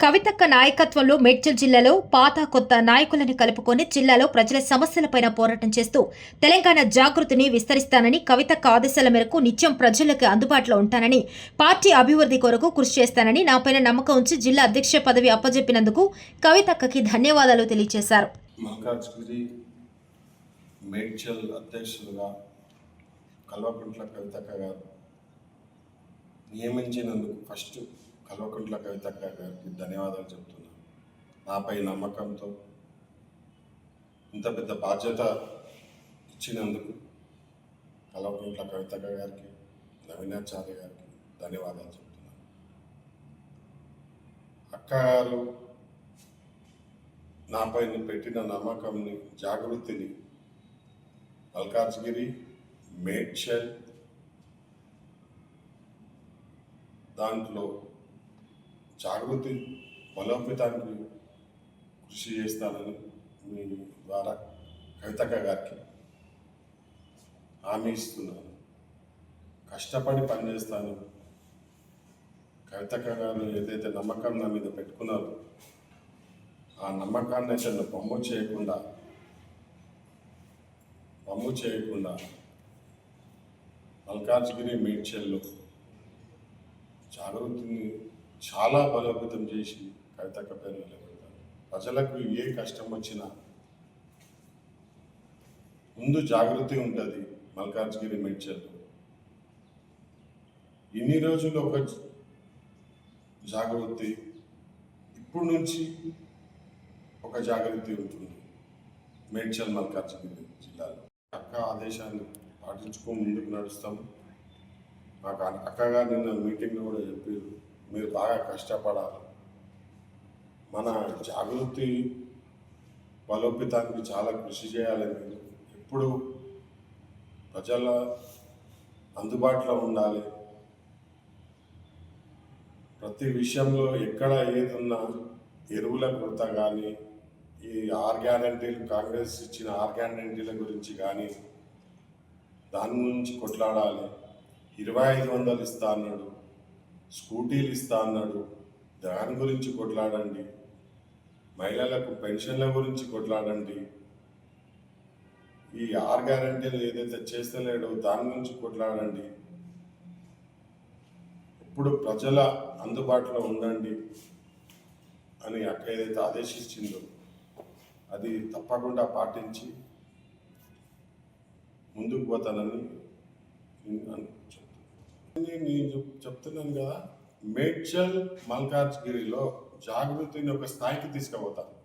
కవితక్క నాయకత్వంలో మేడ్చల్ జిల్లాలో పాత కొత్త నాయకులను కలుపుకొని జిల్లాలో ప్రజల సమస్యలపైన పోరాటం చేస్తూ తెలంగాణ జాగృతిని విస్తరిస్తానని కవితక్క ఆదేశాల మేరకు నిత్యం ప్రజలకు అందుబాటులో ఉంటానని పార్టీ అభివృద్ధి కొరకు కృషి చేస్తానని నాపైన నమ్మకం ఉంచి జిల్లా అధ్యక్ష పదవి అప్పజెప్పినందుకు కవితక్కకి ధన్యవాదాలు తెలియజేశారు మేడ్చల్ అధ్యక్షులుగా కల్వకుంట్ల కవితక్క గారు నియమించినందుకు ఫస్ట్ కల్వకుంట్ల కవితక్క గారికి ధన్యవాదాలు చెప్తున్నాను. నాపై నమ్మకంతో ఇంత పెద్ద బాధ్యత ఇచ్చినందుకు కల్వకుంట్ల కవితక్క గారికి నవీనాచార్య గారికి ధన్యవాదాలు చెప్తున్నాను. అక్క గారు నాపై పెట్టిన నమ్మకంని జాగృతిని మల్కాజ్గిరి మేడ్చల్ దాంట్లో జాగృతి బలోపేతానికి కృషి చేస్తానని మీ ద్వారా కవితక్క గారికి హామీ ఇస్తున్నాను. కష్టపడి పనిచేస్తాను. కవితక్క గారు ఏదైతే నమ్మకం నా మీద పెట్టుకున్నారో ఆ నమ్మకాన్ని అయితే బొమ్మ చేయకుండా బొమ్మ చేయకుండా మల్కాజ్గిరి మేడ్చల్లో జాగృతిని చాలా బలోపేతం చేసి కవితక్క పేరు నిలబెడతాను ప్రజలకు ఏ కష్టం వచ్చినా ముందు జాగృతి ఉంటుంది మల్కాజ్గిరి మేడ్చల్లో ఇన్ని రోజులు ఒక జాగృతి ఇప్పుడు నుంచి ఒక జాగృతి ఉంటుంది మేడ్చల్ మల్కాజ్గిరి జిల్లాలో. అక్క ఆదేశాన్ని పాటించుకొని ముందుకు నడుస్తాం మాకు అక్కగా నిన్న మీటింగ్లో కూడా చెప్పారు. మీరు బాగా కష్టపడాలి. మన జాగృతి బలోపేతానికి చాలా కృషి చేయాలి. మీరు ఎప్పుడు ప్రజల అందుబాటులో ఉండాలి. ప్రతి విషయంలో ఎక్కడ ఏది ఎరువుల కొరత కానీ ఈ ఆర్ గ్యారంటీలు కాంగ్రెస్ ఇచ్చిన ఆర్ గ్యారంటీల గురించి కానీ దాని గురించి కొట్లాడాలి. ఇరవై ఐదు వందలు ఇస్తా అన్నాడు. స్కూటీలు ఇస్తా అన్నాడు. దాని గురించి కొట్లాడండి. మహిళలకు పెన్షన్ల గురించి కొట్లాడండి. ఈ ఆర్ గ్యారంటీలు ఏదైతే చేస్తలేడో దాని గురించి కొట్లాడండి. ఇప్పుడు ప్రజల అందుబాటులో ఉండండి అని అక్క ఏదైతే ఆదేశించిందో అది తప్పకుండా పాటించి ముందుకు పోతానని నేను చెప్తున్నాను. కదా మేడ్చల్ మల్కాజ్గిరిలో జాగృతిని ఒక స్థాయికి తీసుకుపోతాను.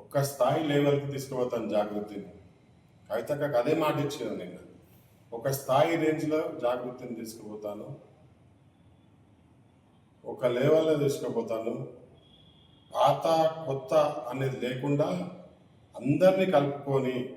ఒక్క స్థాయి లెవెల్కి తీసుకుపోతాను జాగృతిని. కవితకు అదే మాట ఇచ్చాను నేను ఒక స్థాయి రేంజ్లో జాగృతిని తీసుకుపోతాను. ఒక లెవెల్లో తీసుకుపోతాను. పాత కొత్త అనేది లేకుండా అందరినీ కలుపుకొని